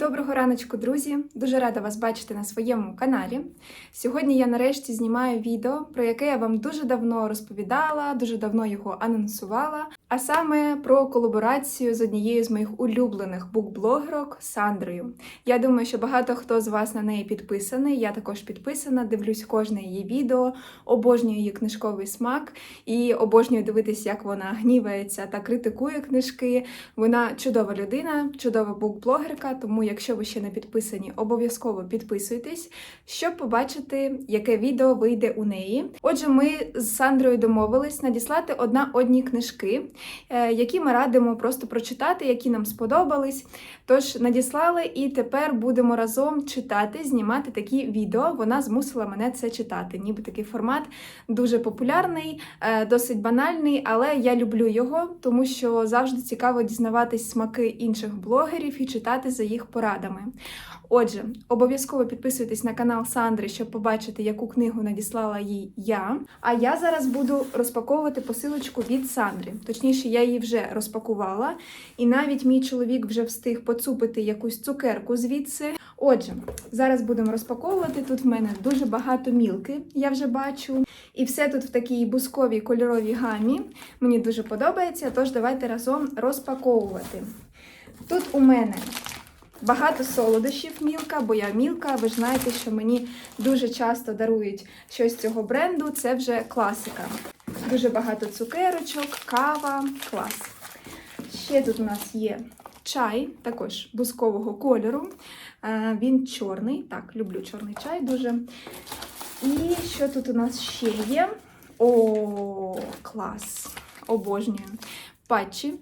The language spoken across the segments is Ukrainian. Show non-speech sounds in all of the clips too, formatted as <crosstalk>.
Доброго раночку, друзі! Дуже рада вас бачити на своєму каналі. Сьогодні я нарешті знімаю відео, про яке я вам дуже давно розповідала, дуже давно його анонсувала. А саме про колаборацію з однією з моїх улюблених букблогерок Сандрою. Я думаю, що багато хто з вас на неї підписаний. Я також підписана, дивлюсь кожне її відео, обожнюю її книжковий смак і обожнюю дивитись, як вона гнівається та критикує книжки. Вона чудова людина, чудова букблогерка. Тому, якщо ви ще не підписані, обов'язково підписуйтесь, щоб побачити, яке відео вийде у неї. Отже, ми з Сандрою домовились надіслати одна одні книжки які ми радимо просто прочитати, які нам сподобались. Тож надіслали, і тепер будемо разом читати, знімати такі відео. Вона змусила мене це читати. Ніби такий формат дуже популярний, е, досить банальний, але я люблю його, тому що завжди цікаво дізнаватись смаки інших блогерів і читати за їх порадами. Отже, обов'язково підписуйтесь на канал Сандри, щоб побачити, яку книгу надіслала їй я. А я зараз буду розпаковувати посилочку від Сандри. Точніше, я її вже розпакувала, і навіть мій чоловік вже встиг поцупити якусь цукерку звідси. Отже, зараз будемо розпаковувати. Тут в мене дуже багато мілки, я вже бачу. І все тут в такій бусковій кольоровій гамі. Мені дуже подобається, тож давайте разом розпаковувати. Тут у мене Багато солодощів мілка, бо я мілка. Ви ж знаєте, що мені дуже часто дарують щось цього бренду. Це вже класика. Дуже багато цукерочок, кава, клас. Ще тут у нас є чай, також бускового кольору. Він чорний. Так, люблю чорний чай дуже. І що тут у нас ще є? О, клас! Обожнюю. Патчі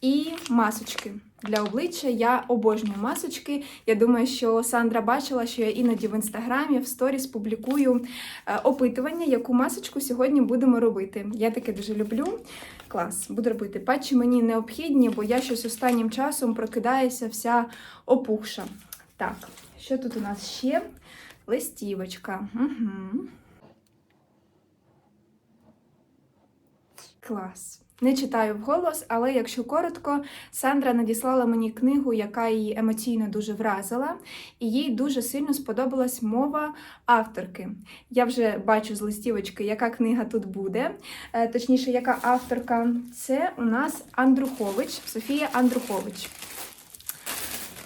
і масочки для обличчя. Я обожнюю масочки. Я думаю, що Сандра бачила, що я іноді в інстаграмі в сторіс публікую е, опитування, яку масочку сьогодні будемо робити. Я таке дуже люблю. Клас, буду робити. Патчі мені необхідні, бо я щось останнім часом прокидаюся вся опухша. Так, що тут у нас ще? Листівочка. Угу. Клас. Не читаю вголос, але якщо коротко, Сандра надіслала мені книгу, яка її емоційно дуже вразила, і їй дуже сильно сподобалась мова авторки. Я вже бачу з листівочки, яка книга тут буде. Е, Точніше, яка авторка. Це у нас Андрухович, Софія Андрухович.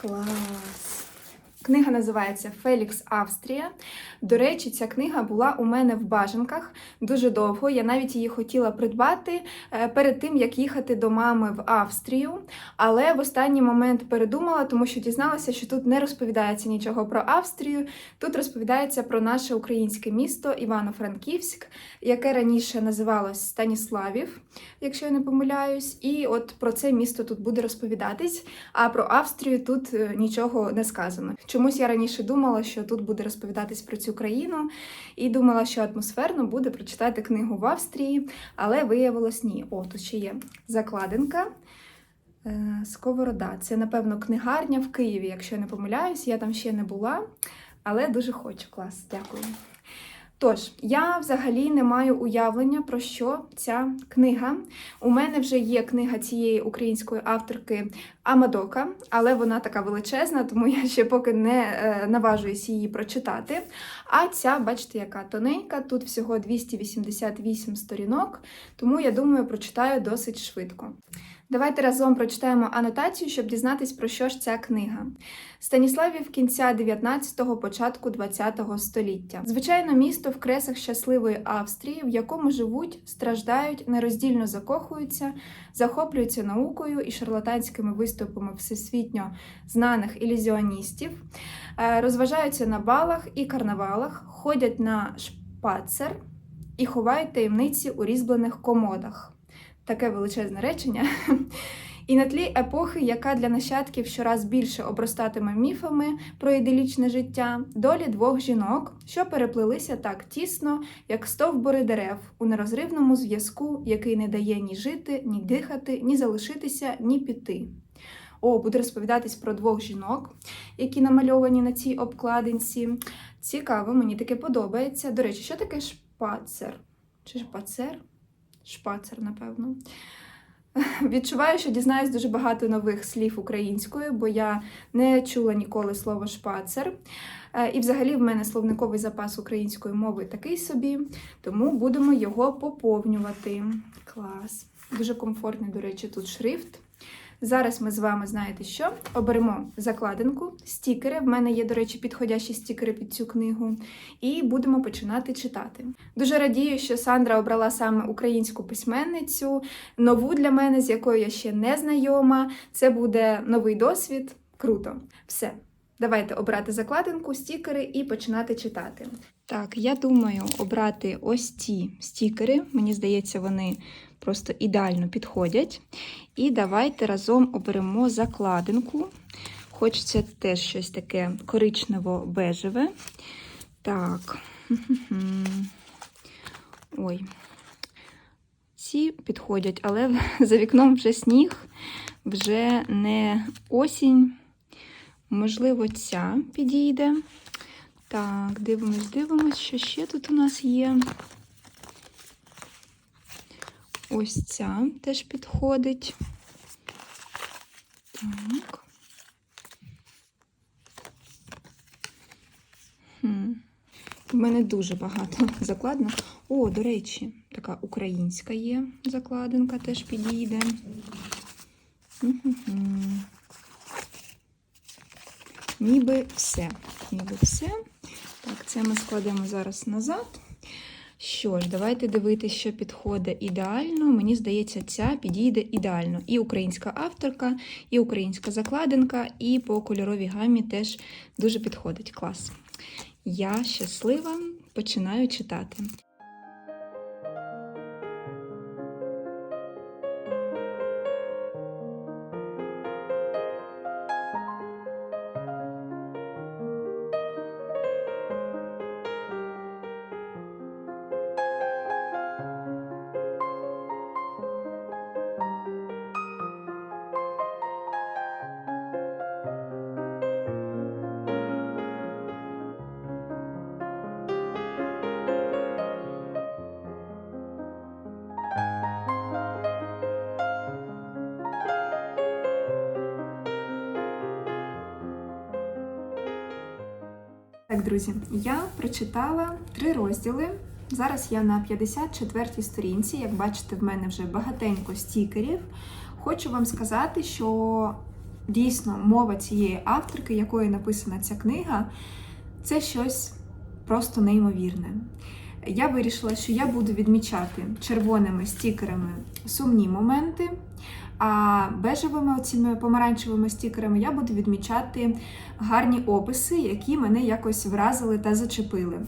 Клас! Книга називається Фелікс Австрія. До речі, ця книга була у мене в бажанках дуже довго. Я навіть її хотіла придбати е, перед тим, як їхати до мами в Австрію. Але в останній момент передумала, тому що дізналася, що тут не розповідається нічого про Австрію. Тут розповідається про наше українське місто Івано-Франківськ, яке раніше називалось Станіславів, якщо я не помиляюсь. І от про це місто тут буде розповідатись. А про Австрію тут е, нічого не сказано. Чомусь я раніше думала, що тут буде розповідатись про цю країну, і думала, що атмосферно буде прочитати книгу в Австрії, але виявилось ні. О, тут ще є закладинка. Е, Сковорода. Це, напевно, книгарня в Києві, якщо я не помиляюсь, я там ще не була, але дуже хочу. Клас, дякую. Тож, я взагалі не маю уявлення про що ця книга. У мене вже є книга цієї української авторки Амадока, але вона така величезна, тому я ще поки не е, наважуюсь її прочитати. А ця, бачите, яка тоненька, тут всього 288 сторінок, тому я думаю, прочитаю досить швидко. Давайте разом прочитаємо анотацію, щоб дізнатись, про що ж ця книга. Станіславів кінця 19-го, початку 20-го століття. Звичайно, місто в кресах щасливої Австрії, в якому живуть, страждають, нероздільно закохуються, захоплюються наукою і шарлатанськими виступами всесвітньо знаних ілюзіоністів, е, розважаються на балах і карнавалах, ходять на шпацер і ховають таємниці у різьблених комодах таке величезне речення. І на тлі епохи, яка для нащадків щораз більше обростатиме міфами про іделічне життя, долі двох жінок, що переплилися так тісно, як стовбури дерев, у нерозривному зв'язку, який не дає ні жити, ні дихати, ні залишитися, ні піти. О, буде розповідатись про двох жінок, які намальовані на цій обкладинці. Цікаво, мені таке подобається. До речі, що таке шпацер? Чи шпацер? Шпацер, напевно. Відчуваю, що дізнаюсь дуже багато нових слів українською, бо я не чула ніколи слово шпацер. Е, І взагалі в мене словниковий запас української мови такий собі, тому будемо його поповнювати. Клас. Дуже комфортний, до речі, тут шрифт. Зараз ми з вами знаєте що? Оберемо закладинку, стікери. В мене є, до речі, підходящі стікери під цю книгу, і будемо починати читати. Дуже радію, що Сандра обрала саме українську письменницю, нову для мене, з якою я ще не знайома. Це буде новий досвід. Круто. Все. Давайте обрати закладинку, стікери і починати читати. Так, я думаю обрати ось ці стікери. Мені здається, вони просто ідеально підходять. І давайте разом оберемо закладинку. Хочеться теж щось таке коричнево-бежеве. Так. <laughs> Ой. Ці підходять, але <laughs> за вікном вже сніг, вже не осінь. Можливо, ця підійде. Так, дивимось, дивимось, що ще тут у нас є. Ось ця теж підходить. Так. Хм. У мене дуже багато <laughs> закладно. О, до речі, така українська є закладинка, теж підійде. Ніби все. Ніби все. Так, це ми складемо зараз назад. Що ж, давайте дивитися, що підходить ідеально. Мені здається, ця підійде ідеально. І українська авторка, і українська закладинка, і по кольоровій гамі теж дуже підходить. Клас. Я щаслива, починаю читати. Друзі, я прочитала три розділи. Зараз я на 54-й сторінці. Як бачите, в мене вже багатенько стікерів. Хочу вам сказати, що дійсно мова цієї авторки, якою написана ця книга, це щось просто неймовірне. Я вирішила, що я буду відмічати червоними стікерами сумні моменти, а бежевими оціми помаранчевими стікерами я буду відмічати гарні описи, які мене якось вразили та зачепили.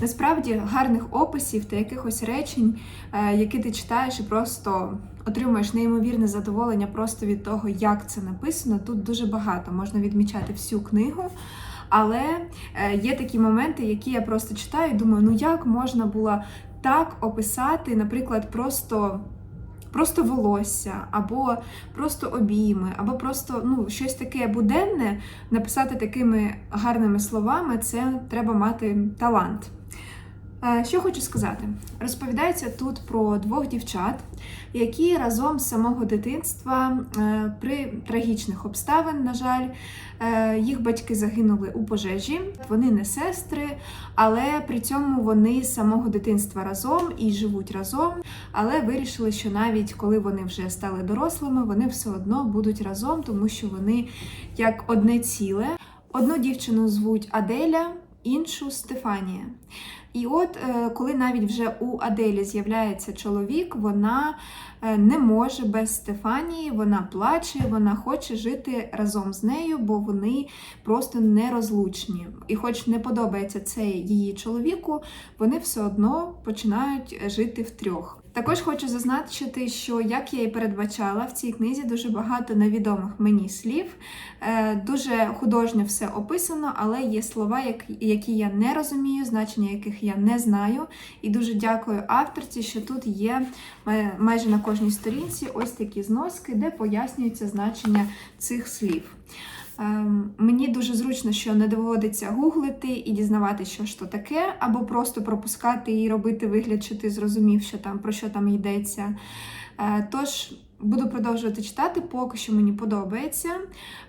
Насправді гарних описів та якихось речень, е, які ти читаєш і просто отримуєш неймовірне задоволення просто від того, як це написано. Тут дуже багато можна відмічати всю книгу. Але е, є такі моменти, які я просто читаю і думаю, ну як можна було так описати, наприклад, просто. Просто волосся, або просто обійми, або просто ну, щось таке буденне написати такими гарними словами, це треба мати талант. Що хочу сказати? Розповідається тут про двох дівчат, які разом з самого дитинства е, при трагічних обставин, на жаль, е, їх батьки загинули у пожежі. Вони не сестри, але при цьому вони з самого дитинства разом і живуть разом. Але вирішили, що навіть коли вони вже стали дорослими, вони все одно будуть разом, тому що вони як одне ціле. Одну дівчину звуть Аделя, іншу Стефанія. І от е, коли навіть вже у Аделі з'являється чоловік, вона е, не може без Стефанії, вона плаче, вона хоче жити разом з нею, бо вони просто нерозлучні. І хоч не подобається це її чоловіку, вони все одно починають жити втрьох. Також хочу зазначити, що як я і передбачала, в цій книзі дуже багато невідомих мені слів, Е, дуже художньо все описано, але є слова, які я не розумію, значення яких я не знаю. І дуже дякую авторці, що тут є е, майже на кожній сторінці ось такі зноски, де пояснюється значення цих слів. Ем, Мені дуже зручно, що не доводиться гуглити і дізнавати, що ж то таке, або просто пропускати і робити вигляд, що ти зрозумів, що там про що там йдеться. Е, Тож буду продовжувати читати, поки що мені подобається.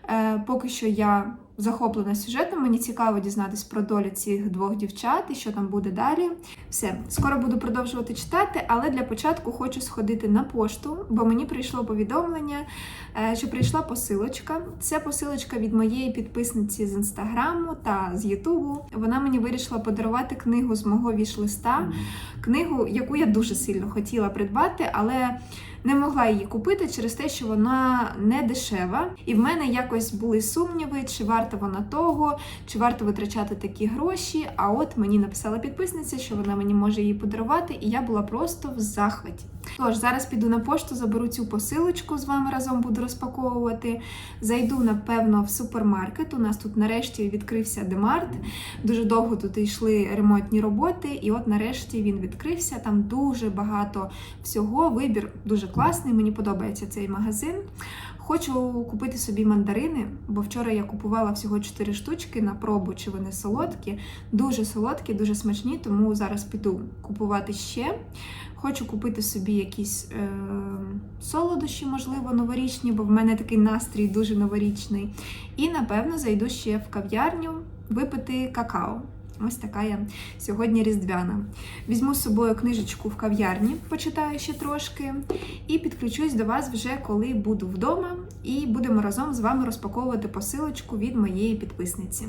Е, Поки що я захоплена сюжетом, мені цікаво дізнатись про долі цих двох дівчат і що там буде далі. Все, скоро буду продовжувати читати, але для початку хочу сходити на пошту, бо мені прийшло повідомлення, е, що прийшла посилочка. Це посилочка від моєї підписниці з інстаграму та з Ютубу. Вона мені вирішила подарувати книгу з мого віш-листа, книгу, яку я дуже сильно хотіла придбати, але не могла її купити через те, що вона не дешева. І в мене якось були сумніви, чи варта вона того, чи варто витрачати такі гроші. А от мені написала підписниця, що вона мені може її подарувати, і я була просто в захваті. Тож зараз піду на пошту, заберу цю посилочку, з вами разом буду розпаковувати. Зайду, напевно, в супермаркет. У нас тут нарешті відкрився Демарт. Дуже довго тут йшли ремонтні роботи, і от нарешті він відкрився. Там дуже багато всього. Вибір дуже класний. Мені подобається цей магазин. Хочу купити собі мандарини, бо вчора я купувала всього 4 штучки на пробу, чи вони солодкі. Дуже солодкі, дуже смачні, тому зараз піду купувати ще. Хочу купити собі якісь е, солодощі, можливо, новорічні, бо в мене такий настрій дуже новорічний. І напевно зайду ще в кав'ярню випити какао. Ось така я сьогодні різдвяна. Візьму з собою книжечку в кав'ярні, почитаю ще трошки, і підключусь до вас вже коли буду вдома, і будемо разом з вами розпаковувати посилочку від моєї підписниці.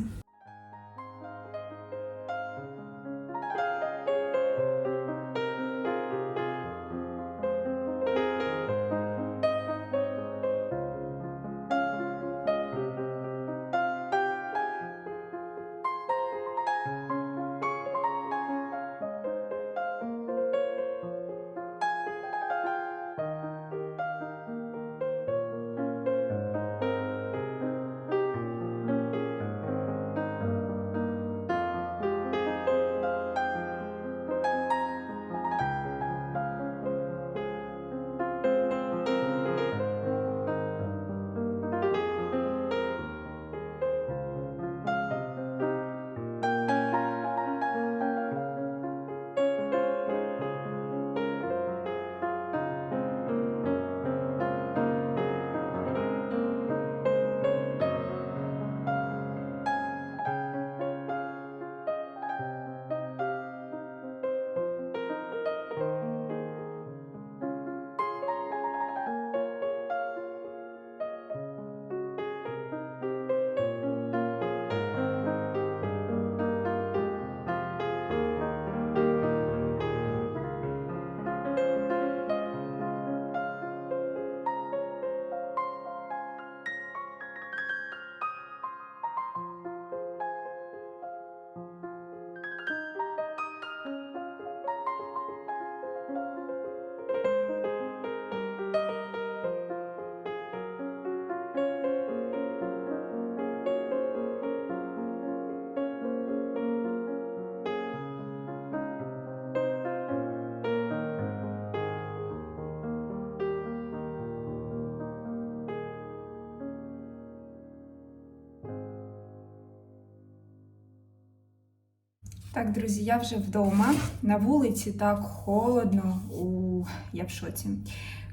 Так, друзі, я вже вдома. На вулиці так холодно, у я в шоці.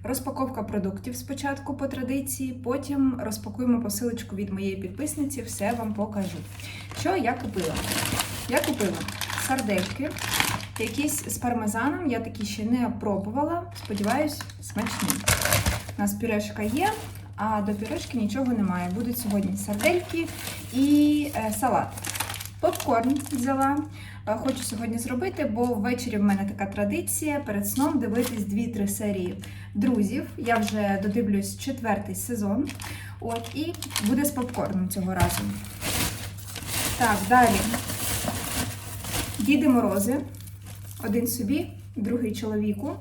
Розпаковка продуктів спочатку по традиції, потім розпакуємо посилочку від моєї підписниці, все вам покажу. Що я купила? Я купила сардельки, якісь з пармезаном, я такі ще не пробувала. Сподіваюсь, смачні. У нас пюрешка є, а до пюрешки нічого немає. Будуть сьогодні сардельки і е, салат. Попкорн взяла. Е, Хочу сьогодні зробити, бо ввечері в мене така традиція перед сном дивитись 2-3 серії друзів. Я вже додивлюсь четвертий сезон. От, і буде з попкорном цього разу. Так, далі. Діди Морози. Один собі, другий чоловіку.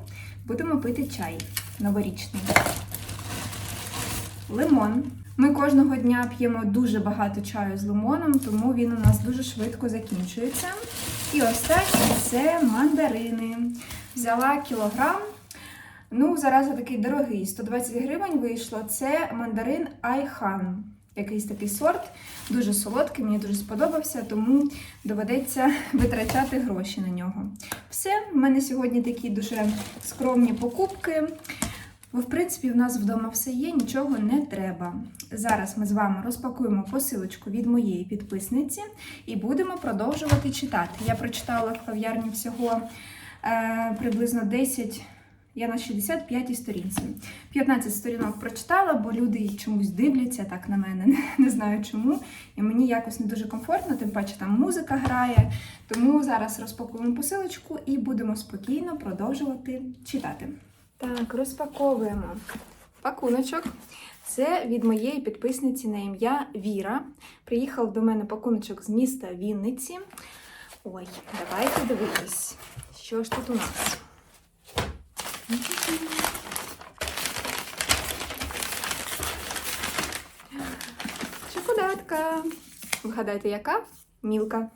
Будемо пити чай новорічний. Лимон. Ми кожного дня п'ємо дуже багато чаю з лимоном, тому він у нас дуже швидко закінчується. І останнє це мандарини. Взяла кілограм. Ну, зараз такий дорогий, 120 гривень вийшло. Це мандарин Айхан. якийсь такий сорт, дуже солодкий, мені дуже сподобався, тому доведеться <laughs> витрачати гроші на нього. Все, в мене сьогодні такі дуже скромні покупки. Бо, в принципі, в нас вдома все є, нічого не треба. Зараз ми з вами розпакуємо посилочку від моєї підписниці і будемо продовжувати читати. Я прочитала в кав'ярні всього е, приблизно 10, я на 65 сторінці. 15 сторінок прочитала, бо люди чомусь дивляться так на мене, не, знаю чому. І мені якось не дуже комфортно, тим паче там музика грає. Тому зараз розпакуємо посилочку і будемо спокійно продовжувати читати. Так, розпаковуємо пакуночок. Це від моєї підписниці на ім'я Віра. Приїхав до мене пакуночок з міста Вінниці. Ой, давайте дивитись, що ж тут у нас. Шоколадка. Вгадайте, яка? Мілка.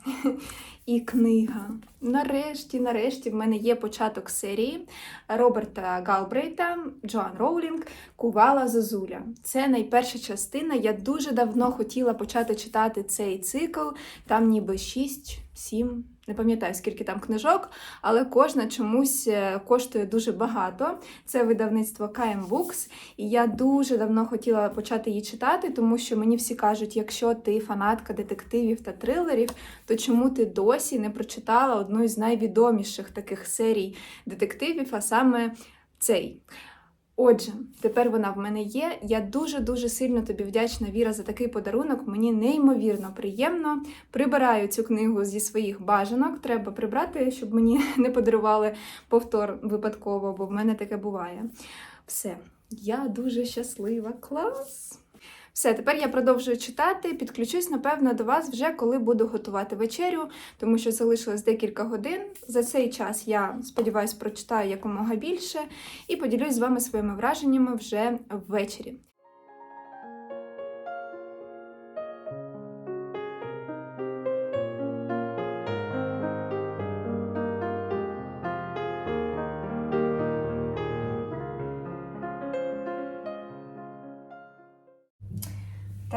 І книга. Нарешті, нарешті, в мене є початок серії Роберта Галбрейта, Джоан Роулінг, Кувала Зозуля. Це найперша частина. Я дуже давно хотіла почати читати цей цикл. Там ніби 6, 7, не пам'ятаю, скільки там книжок, але кожна чомусь е, коштує дуже багато. Це видавництво KM Books, і я дуже давно хотіла почати її читати, тому що мені всі кажуть, якщо ти фанатка детективів та трилерів, то чому ти досі не прочитала одну із найвідоміших таких серій детективів, а саме цей. Отже, тепер вона в мене є. Я дуже-дуже сильно тобі вдячна, Віра, за такий подарунок. Мені неймовірно приємно. Прибираю цю книгу зі своїх бажанок. Треба прибрати, щоб мені <laughs> не подарували повтор випадково, бо в мене таке буває. Все, я дуже щаслива. Клас! Все, тепер я продовжую читати. Підключусь, напевно, до вас вже коли буду готувати вечерю, тому що залишилось декілька годин. За цей час я сподіваюся прочитаю якомога більше і поділюсь з вами своїми враженнями вже ввечері.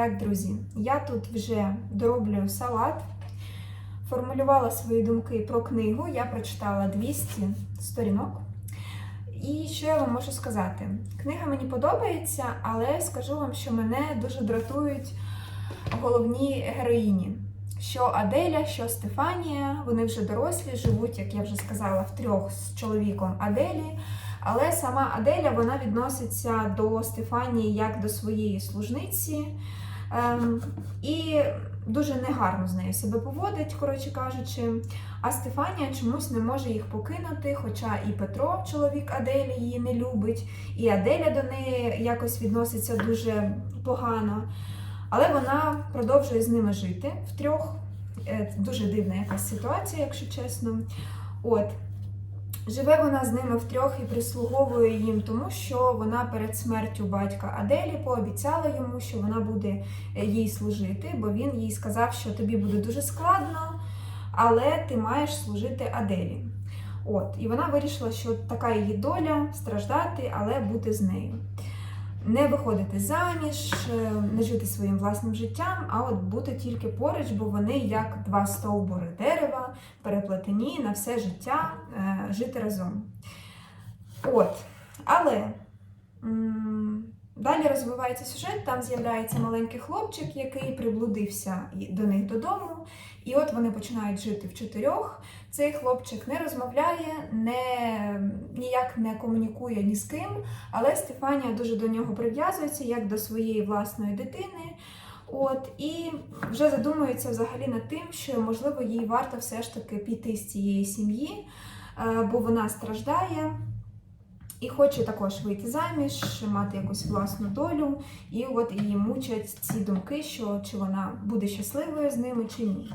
Так, друзі, я тут вже дороблюю салат. Формулювала свої думки про книгу. Я прочитала 200 сторінок. І що я вам можу сказати? Книга мені подобається, але скажу вам, що мене дуже дратують головні героїні. Що Аделя, що Стефанія, вони вже дорослі, живуть, як я вже сказала, втрьох з чоловіком Аделі. Але сама Аделя вона відноситься до Стефанії як до своєї служниці. Ем, і дуже негарно з нею себе поводить, коротше кажучи. А Стефанія чомусь не може їх покинути, хоча і Петро, чоловік Аделі, її не любить, і Аделя до неї якось відноситься дуже погано. Але вона продовжує з ними жити втрьох. Е, Дуже дивна якась ситуація, якщо чесно. От. Живе вона з ними втрьох і прислуговує їм, тому що вона перед смертю батька Аделі пообіцяла йому, що вона буде е, їй служити, бо він їй сказав, що тобі буде дуже складно, але ти маєш служити Аделі. От, і вона вирішила, що така її доля страждати, але бути з нею. Не виходити заміж, е, не жити своїм власним життям, а от бути тільки поруч, бо вони як два стовбури дерева, переплетені на все життя е, жити разом. От. Але далі розвивається сюжет, там з'являється маленький хлопчик, який приблудився до них додому. І от вони починають жити в чотирьох. Цей хлопчик не розмовляє, не, ніяк не комунікує ні з ким, але Стефанія дуже до нього прив'язується, як до своєї власної дитини. От, і вже задумується взагалі над тим, що можливо їй варто все ж таки піти з цієї сім'ї, е, бо вона страждає і хоче також вийти заміж, мати якусь власну долю. І от її мучать ці думки, що чи вона буде щасливою з ними, чи ні.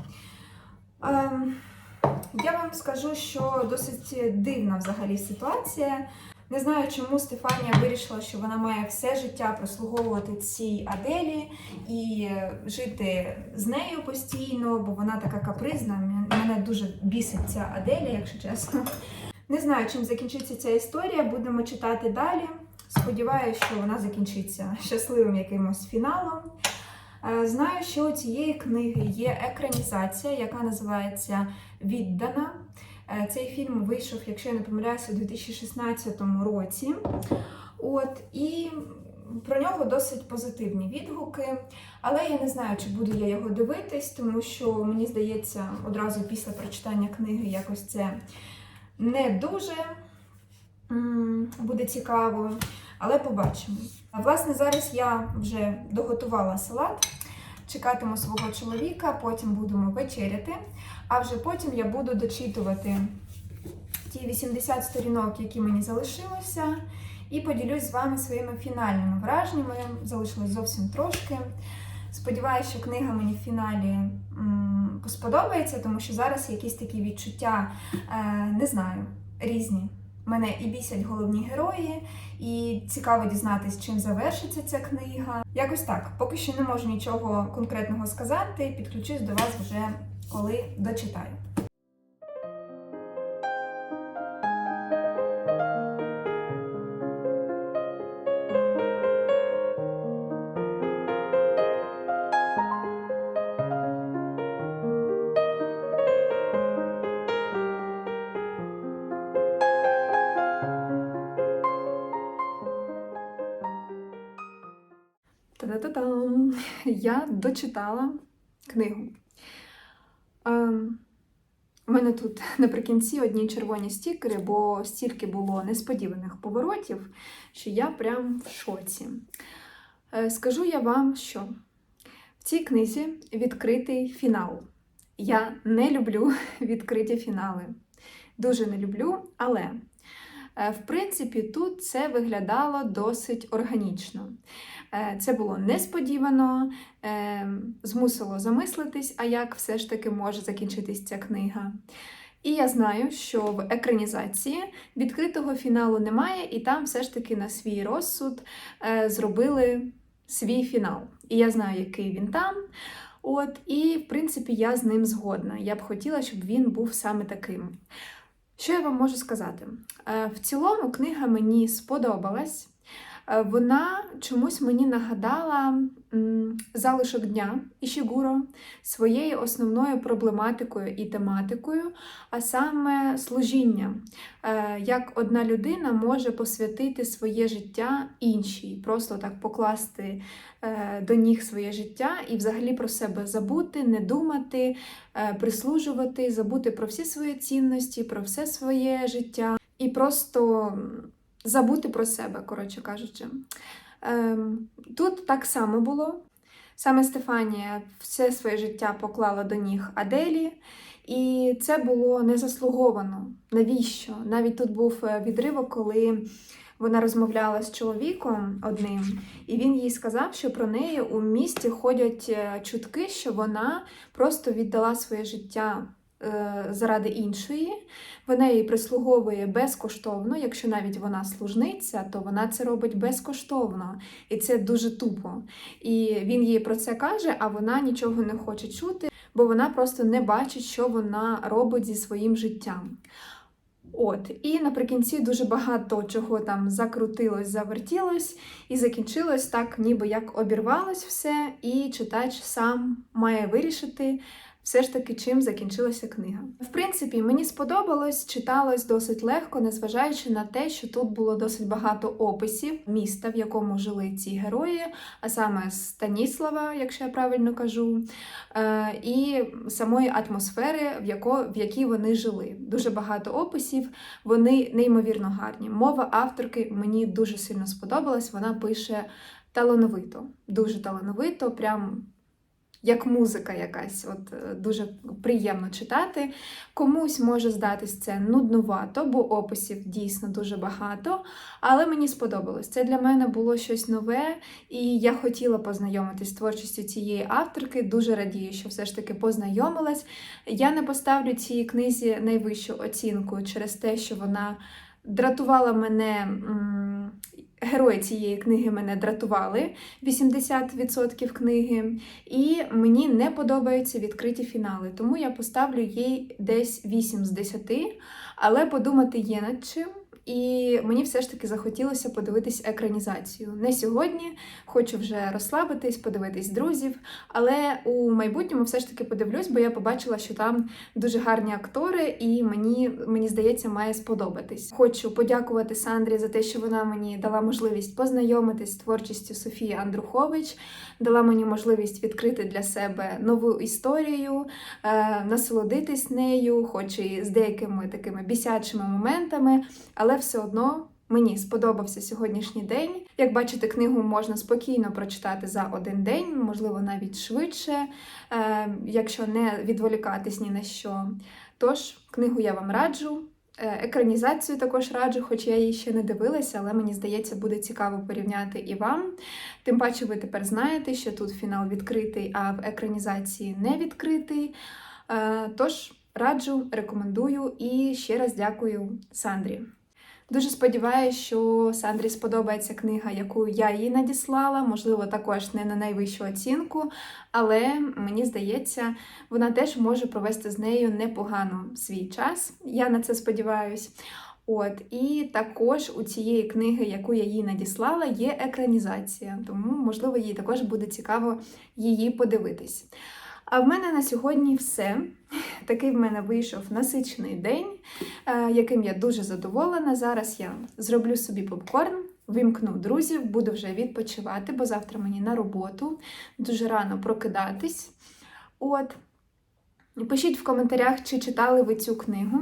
Ем, я вам скажу, що досить дивна взагалі ситуація. Не знаю, чому Стефанія вирішила, що вона має все життя прислуговувати цій Аделі і жити з нею постійно, бо вона така капризна. Мене дуже бісить ця Аделя, якщо чесно. Не знаю, чим закінчиться ця історія. Будемо читати далі. Сподіваюся, що вона закінчиться щасливим якимось фіналом. Е, Знаю, що у цієї книги є екранізація, яка називається Віддана. Е, Цей фільм вийшов, якщо я не помиляюся, у 2016 році. От, і про нього досить позитивні відгуки. Але я не знаю, чи буду я його дивитись, тому що мені здається, одразу після прочитання книги якось це не дуже буде цікаво. Але побачимо. Власне, зараз я вже доготувала салат, чекатиму свого чоловіка, потім будемо вечеряти, а вже потім я буду дочитувати ті 80 сторінок, які мені залишилося, і поділюсь з вами своїми фінальними враженнями. Залишилось зовсім трошки. Сподіваюся, що книга мені в фіналі сподобається, тому що зараз якісь такі відчуття, е, не знаю, різні. Мене і бісять головні герої, і цікаво дізнатись, чим завершиться ця книга. Якось так. Поки що не можу нічого конкретного сказати. Підключусь до вас вже коли дочитаю. Я дочитала книгу. Ем, у мене тут наприкінці одні червоні стікери, бо стільки було несподіваних поворотів, що я прям в шоці. Е, скажу я вам, що в цій книзі відкритий фінал. Я не люблю <laughs> відкриті фінали. Дуже не люблю, але в принципі тут це виглядало досить органічно. Е, Це було несподівано, е, змусило замислитись, а як все ж таки може закінчитись ця книга. І я знаю, що в екранізації відкритого фіналу немає, і там все ж таки на свій розсуд е, зробили свій фінал. І я знаю, який він там. От, і в принципі я з ним згодна. Я б хотіла, щоб він був саме таким. Що я вам можу сказати? Е, В цілому книга мені сподобалась. Е, Вона чомусь мені нагадала залишок дня Ішігуро своєю основною проблематикою і тематикою, а саме служіння. Е, Як одна людина може посвятити своє життя іншій, просто так покласти е, до ніг своє життя і взагалі про себе забути, не думати, прислужувати, забути про всі свої цінності, про все своє життя і просто забути про себе, коротше кажучи. Ем, Тут так само було. Саме Стефанія все своє життя поклала до ніг Аделі, і це було незаслуговано. Навіщо? Навіть тут був е, відривок, коли вона розмовляла з чоловіком одним, і він їй сказав, що про неї у місті ходять е, чутки, що вона просто віддала своє життя заради іншої. Вона їй прислуговує безкоштовно. Якщо навіть вона служниця, то вона це робить безкоштовно, і це дуже тупо. І він їй про це каже, а вона нічого не хоче чути, бо вона просто не бачить, що вона робить зі своїм життям. От, і наприкінці дуже багато чого там закрутилось, завертілось, і закінчилось так, ніби як обірвалось все, і читач сам має вирішити, все ж таки, чим закінчилася книга. В принципі, мені сподобалось, читалось досить легко, незважаючи на те, що тут було досить багато описів міста, в якому жили ці герої, а саме Станіслава, якщо я правильно кажу, е, і самої атмосфери, в, яко, в якій вони жили. Дуже багато описів, вони неймовірно гарні. Мова авторки мені дуже сильно сподобалась. Вона пише талановито, дуже талановито, прям як музика якась, от е, дуже приємно читати. Комусь може здатись це нуднувато, бо описів дійсно дуже багато. Але мені сподобалось. Це для мене було щось нове, і я хотіла познайомитись з творчістю цієї авторки. Дуже радію, що все ж таки познайомилась. Я не поставлю цій книзі найвищу оцінку через те, що вона дратувала мене. Герої цієї книги мене дратували 80% книги, і мені не подобаються відкриті фінали, тому я поставлю їй десь 8 з 10, але подумати є над чим. І мені все ж таки захотілося подивитись екранізацію. Не сьогодні, хочу вже розслабитись, подивитись друзів, але у майбутньому все ж таки подивлюсь, бо я побачила, що там дуже гарні актори, і мені, мені здається, має сподобатись. Хочу подякувати Сандрі за те, що вона мені дала можливість познайомитись з творчістю Софії Андрухович, дала мені можливість відкрити для себе нову історію, е, насолодитись нею, хоч і з деякими такими бісячими моментами, але все одно. Мені сподобався сьогоднішній день. Як бачите, книгу можна спокійно прочитати за один день, можливо, навіть швидше, е, якщо не відволікатись ні на що. Тож, книгу я вам раджу. Е, Екранізацію також раджу, хоч я її ще не дивилася, але мені здається, буде цікаво порівняти і вам. Тим паче, ви тепер знаєте, що тут фінал відкритий, а в екранізації не відкритий. Е, Тож раджу, рекомендую і ще раз дякую Сандрі. Дуже сподіваюся, що Сандрі сподобається книга, яку я їй надіслала. Можливо, також не на найвищу оцінку, але мені здається, вона теж може провести з нею непогано свій час. Я на це сподіваюся. От, і також у цієї книги, яку я їй надіслала, є екранізація, тому, можливо, їй також буде цікаво її подивитись. А в мене на сьогодні все. <laughs> Такий в мене вийшов насичений день, е, яким я дуже задоволена. Зараз я зроблю собі попкорн, вимкну друзів, буду вже відпочивати, бо завтра мені на роботу дуже рано прокидатись. От. Пишіть в коментарях, чи читали ви цю книгу,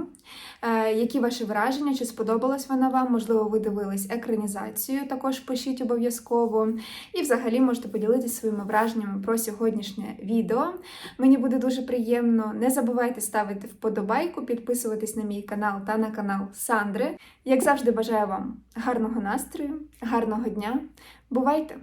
е, які ваші враження, чи сподобалась вона вам, можливо, ви дивились екранізацію, також пишіть обов'язково. І взагалі можете поділитися своїми враженнями про сьогоднішнє відео. Мені буде дуже приємно. Не забувайте ставити вподобайку, підписуватись на мій канал та на канал Сандри. Як завжди, бажаю вам гарного настрою, гарного дня. Бувайте!